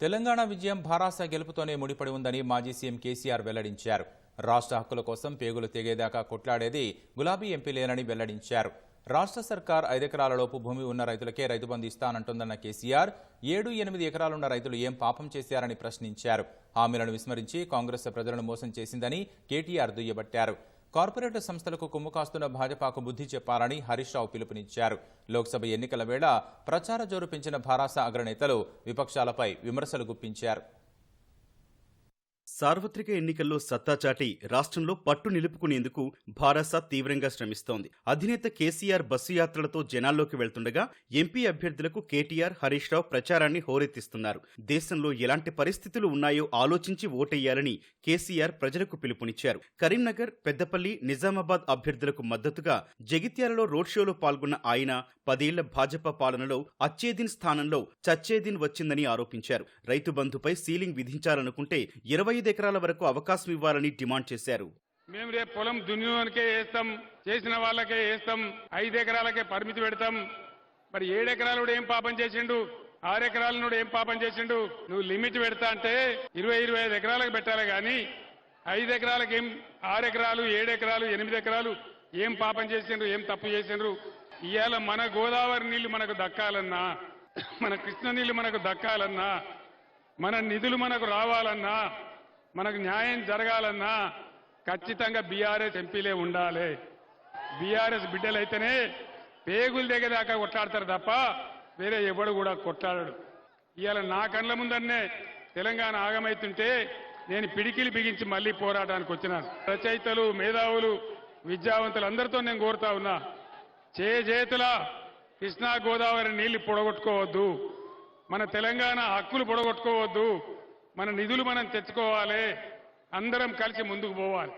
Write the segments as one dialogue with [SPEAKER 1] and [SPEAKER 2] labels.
[SPEAKER 1] తెలంగాణ విజయం భారాస గెలుపుతోనే ముడిపడి ఉందని మాజీ సీఎం కేసీఆర్ వెల్లడించారు. రాష్ట్ర హక్కుల కోసం పేగులు తెగేదాకా కొట్లాడేది గులాబీ ఎంపీలేనని వెల్లడించారు. రాష్ట్ర సర్కార్ ఐదెకరాలలోపు భూమి ఉన్న రైతులకే రైతు బంధు ఇస్తానంటుందన్న కేసీఆర్ ఏడు ఎనిమిది ఎకరాలున్న రైతులు ఏం పాపం చేశారని ప్రశ్నించారు. హామీలను విస్మరించి కాంగ్రెస్ ప్రజలను మోసం చేసిందని కేటీఆర్ దుయ్యబట్టారు. కార్పొరేట్ సంస్థలకు కుమ్ముకాస్తున్న భాజపాకు బుద్ధి చెప్పాలని హరీష్ రావు పిలుపునిచ్చారు. లోక్సభ ఎన్నికల వేళ ప్రచార జోరు పెంచిన భారాస అగ్రనేతలు విపక్షాలపై విమర్శలు గుప్పించారు.
[SPEAKER 2] సార్వత్రిక ఎన్నికల్లో సత్తా చాటి రాష్ట్రంలో పట్టు నిలుపుకునేందుకు భారస తీవ్రంగా శ్రమిస్తోంది. అధినేత కేసీఆర్ బస్సు యాత్రలతో జనాల్లోకి వెళ్తుండగా ఎంపీ అభ్యర్థులకు కేటీఆర్ హరీష్ రావు ప్రచారాన్ని హోరెత్తిస్తున్నారు. దేశంలో ఎలాంటి పరిస్థితులు ఉన్నాయో ఆలోచించి ఓటెయ్యాలని కేసీఆర్ ప్రజలకు పిలుపునిచ్చారు. కరీంనగర్ పెద్దపల్లి నిజామాబాద్ అభ్యర్థులకు మద్దతుగా జగిత్యాలలో రోడ్ షోలో పాల్గొన్న ఆయన పదేళ్ళ భాజపా పాలనలో అచ్చేదిన్ స్థానంలో చచ్చేదిన్ వచ్చిందని ఆరోపించారు. రైతు బంధుపై సీలింగ్ విధించాలనుకుంటే ఇరవై ఐదు ఎకరాల వరకు అవకాశం ఇవ్వాలని డిమాండ్ చేశారు.
[SPEAKER 3] మేము రేపు పొలం దున్నికే వేస్తాం చేసిన వాళ్ళకే వేస్తాం ఐదు ఎకరాలకే పరిమితి పెడతాం. మరి ఏడు ఎకరాలు కూడా ఏం పాపం చేసిండు? ఆరు ఎకరాల నుండి ఏం పాపం చేసిండు? నువ్వు లిమిట్ పెడతా అంటే ఇరవై ఇరవై ఐదు ఎకరాలకు పెట్టాలి కానీ ఐదు ఎకరాలకు ఏం ఆరు ఎకరాలు ఏడు ఎకరాలు ఎనిమిది ఎకరాలు ఏం పాపం చేసిండ్రు ఏం తప్పు చేసిండ్రు? ఇవాళ మన గోదావరి నీళ్ళు మనకు దక్కాలన్నా మన కృష్ణ నీళ్ళు మనకు దక్కాలన్నా మన నిధులు మనకు రావాలన్నా మనకు న్యాయం జరగాలన్నా ఖచ్చితంగా బీఆర్ఎస్ ఎంపీలే ఉండాలి. బీఆర్ఎస్ బిడ్డలైతేనే పేగులు దగ్గరదాకా కొట్లాడతారు తప్ప వేరే ఎవడు కూడా కొట్లాడడు. ఇవాళ నా కండ్ల ముందన్నే తెలంగాణ ఆగమైతుంటే నేను పిడికిలి బిగించి మళ్ళీ పోరాటానికి వచ్చినాను. రచయితలు మేధావులు విద్యావంతులు అందరితో నేను కోరుతా ఉన్నా చేతుల కృష్ణా గోదావరి నీళ్ళు పొడగొట్టుకోవద్దు మన తెలంగాణ హక్కులు పొడగొట్టుకోవద్దు మన నిధులు మనం తెచ్చుకోవాలి. అందరం కలిసి ముందుకు పోవాలి.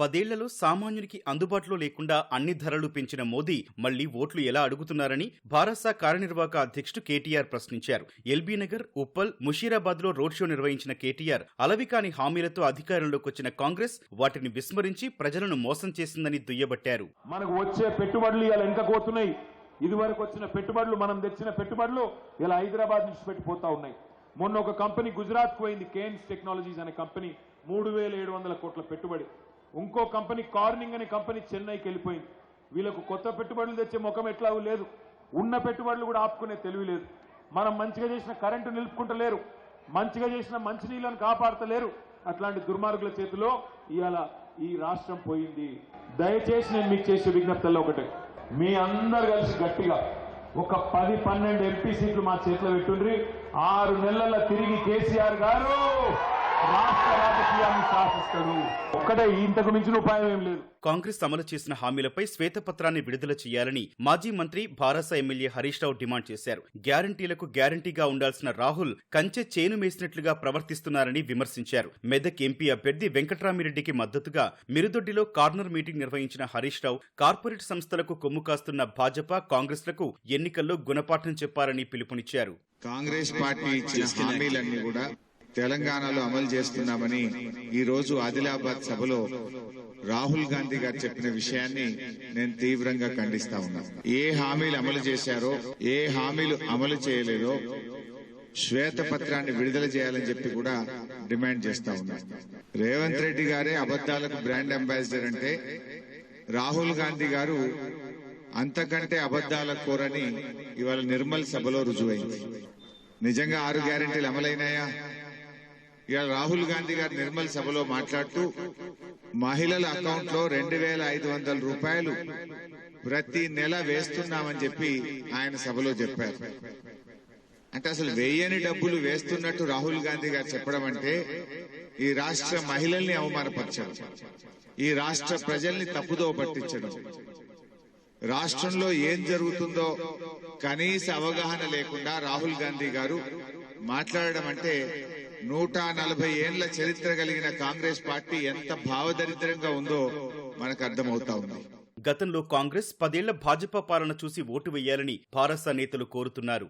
[SPEAKER 2] పదేళ్ళలో సామాన్యునికి అందుబాటులో లేకుండా అన్ని ధరలు పెంచిన మోదీ మళ్ళీ ఓట్లు ఎలా అడుగుతున్నారని భారస కార్యనిర్వాహక అధ్యక్షుడు కేటీఆర్ ప్రశ్నించారు. ఎల్బీ నగర్ ఉప్పల్ ముషీరాబాద్లో రోడ్ షో నిర్వహించిన కేటీఆర్ అలవికాని హామీలతో అధికారంలోకి వచ్చిన కాంగ్రెస్ వాటిని విస్మరించి ప్రజలను మోసం చేసిందని దుయ్యబట్టారు.
[SPEAKER 4] మనకు వచ్చే పెట్టుబడులు ఇలా వెనక పోతున్నాయి ఇదివరకు వచ్చిన పెట్టుబడులు మనం తెచ్చిన పెట్టుబడులు ఇలా హైదరాబాద్ నుంచి పెట్టిపోతా ఉన్నాయి. మొన్న ఒక కంపెనీ గుజరాత్ పోయింది కేన్స్ టెక్నాలజీస్ అనే కంపెనీ. మూడు వేల ఏడు వందల కోట్ల పెట్టుబడి. ఇంకో కంపెనీ కార్నింగ్ అనే కంపెనీ చెన్నైకి వెళ్ళిపోయింది. వీళ్ళకు కొత్త పెట్టుబడులు తెచ్చే ముఖం ఎట్లాగూ లేదు. ఉన్న పెట్టుబడులు కూడా ఆపుకునే తెలివి లేదు. మనం మంచిగా చేసిన కరెంటు నిలుపుకుంటలేరు. మంచిగా చేసిన మంచినీళ్ళను కాపాడతలేరు. అట్లాంటి దుర్మార్గుల చేతిలో ఇవాళ ఈ రాష్ట్రం పోయింది. దయచేసి నేను మీకు చేసే విజ్ఞప్తుల్లో ఒకటే. మీ అందరు కలిసి గట్టిగా ఒక పది పన్నెండు ఎంపీ సీట్లు మా చేతిలో పెట్టుండ్రి. ఆరు నెలల తిరిగి కేసీఆర్ గారు. రాష్ట్ర రాజకీయాన్ని శాసిస్తాడు ఒక్కటే ఇంతకు మించిన ఉపాయం ఏం లేదు.
[SPEAKER 2] కాంగ్రెస్ అమలు చేసిన హామీలపై శ్వేతపత్రాన్ని విడుదల చేయాలని మాజీ మంత్రి భారస ఎమ్మెల్యే హరీష్ రావు డిమాండ్ చేశారు. గ్యారంటీలకు గ్యారంటీగా ఉండాల్సిన రాహుల్ కంచె చేను మేసినట్లుగా ప్రవర్తిస్తున్నారని విమర్శించారు. మెదక్ ఎంపీ అభ్యర్థి వెంకట్రామిరెడ్డికి మద్దతుగా మిరుదొడ్డిలో కార్నర్ మీటింగ్ నిర్వహించిన హరీష్ రావు కార్పొరేట్ సంస్థలకు కొమ్ము కాస్తున్న భాజపా కాంగ్రెస్లకు ఎన్నికల్లో గుణపాఠం చెప్పాలని పిలుపునిచ్చారు.
[SPEAKER 5] కాంగ్రెస్ పార్టీ ఇచ్చిన హామీలన్నీ కూడా తెలంగాణలో అమలు చేస్తున్నామని ఈ రోజు ఆదిలాబాద్ సభలో రాహుల్ గాంధీ గారు చెప్పిన విషయాన్ని నేను తీవ్రంగా ఖండిస్తా ఉన్నాను ఏ హామీలు అమలు చేశారో ఏ హామీలు అమలు చేయలేదో శ్వేతపత్రాన్ని విడుదల చేయాలని చెప్పి కూడా డిమాండ్ చేస్తా ఉన్నాను రేవంత్ రెడ్డి గారే అబద్దాలకు బ్రాండ్ అంబాసిడర్ అంటే రాహుల్ గాంధీ గారు అంతకంటే అబద్దాల కోరని ఇవాళ నిర్మల్ సభలో రుజువైంది. నిజంగా ఆరు గ్యారెంటీలు అమలైనాయా? ఇవాళ రాహుల్ గాంధీ గారు నిర్మల్ సభలో మాట్లాడుతూ మహిళల అకౌంట్లో రెండు వేల ఐదు వందల రూపాయలు ప్రతి నెల వేస్తున్నామని చెప్పి ఆయన సభలో చెప్పారు. అంటే అసలు వేయని డబ్బులు వేస్తున్నట్టు రాహుల్ గాంధీ గారు చెప్పడం అంటే ఈ రాష్ట్ర మహిళల్ని అవమానపరచడం ఈ రాష్ట్ర ప్రజల్ని తప్పుదో పట్టించడం. రాష్ట్రంలో ఏం జరుగుతుందో కనీస అవగాహన లేకుండా రాహుల్ గాంధీ గారు మాట్లాడడం అంటే నూట నలభై ఏండ్ల చరిత్ర కలిగిన కాంగ్రెస్ పార్టీ ఎంత భావదరిద్రంగా ఉందో మనకు అర్థమవుతా ఉంది.
[SPEAKER 2] గతంలో కాంగ్రెస్ పదేళ్ళ భాజపా పాలన చూసి ఓటు వేయాలని భారస నేతలు కోరుతున్నారు.